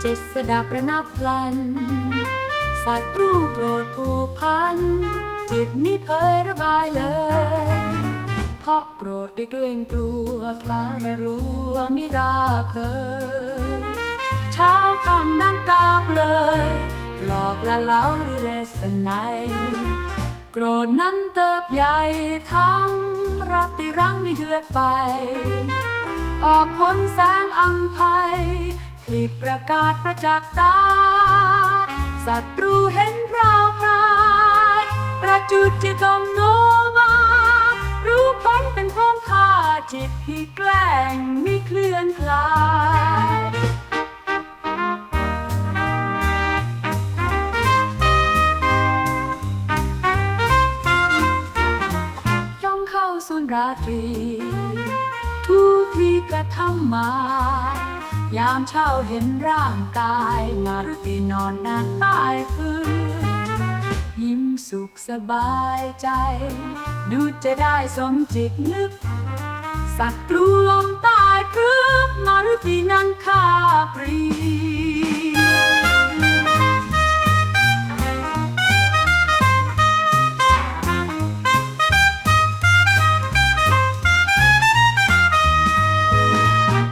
เจ็ดสดับระนับพลัน สัตว์รูปโกรธผูกพัน จิตนี้เผยระบายเลย เพราะโกรธด้วยเกรงกลัวพลาไม่รู้ว่ามิราเคยเช้าคำนั่งกราบเลย หลอกละเล้าด้วยเรสนัยโกรธนั้นเติบใหญ่ทั้งรักที่รังไม่เดือดไป ออกพ้นแสงอัมภัยพลิกประกาศประจักษ์ตาศัตรูเห็นราวพรายประจุดจิตองโนมา รู้พ้นเป็นพ้องข้าจิตที่แกล้งไม่เคลื่อนคลายย่องเข้าสุนราตรีทุ กระทำมายามเช้าเห็นร่างกายมารุตีนอนนานตายพื้นยิ้มสุขสบายใจ ดูจะได้สมจิตนึก สัตว์ตรูลมตายพื้น